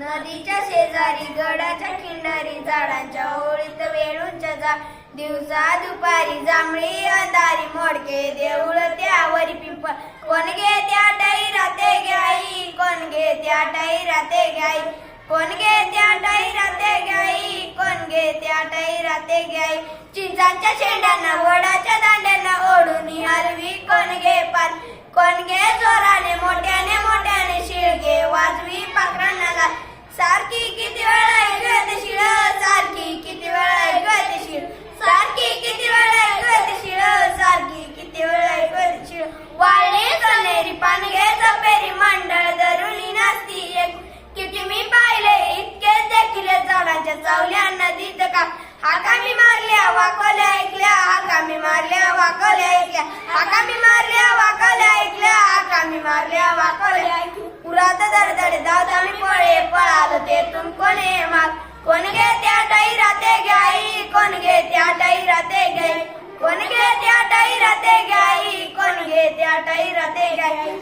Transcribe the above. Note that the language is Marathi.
नदीच्या शेजारी गडाच्या खिंडारी झाडांच्या ओळीत वेळूंच्या जा दिवसा दुपारी जांभळी अंधारी मोडके देऊळ त्यावरी पिंप. कोण घे त्या टाई राते घ्याई कोण घे त्या टाई राते घ्याई. कोण घे त्या टाई राते घ्याई कोण घे त्या टाई राते घ्याई. चिंचांच्या शेंड्यांना वडाच्या दांड्या वाकले ऐकल्या. आका मी मारल्या वाकले ऐकल्या. आका मी मारल्या वाकले ऐकल्या. पुरात दरदडे दाद आम्ही पळे पळालो ते तुम कोणे मार कोण गे त्या टाई राते गाई कोण गे त्या टाई राते गाई कोण गे त्या टाई राते गाई कोण गे त्या टाई राते गाई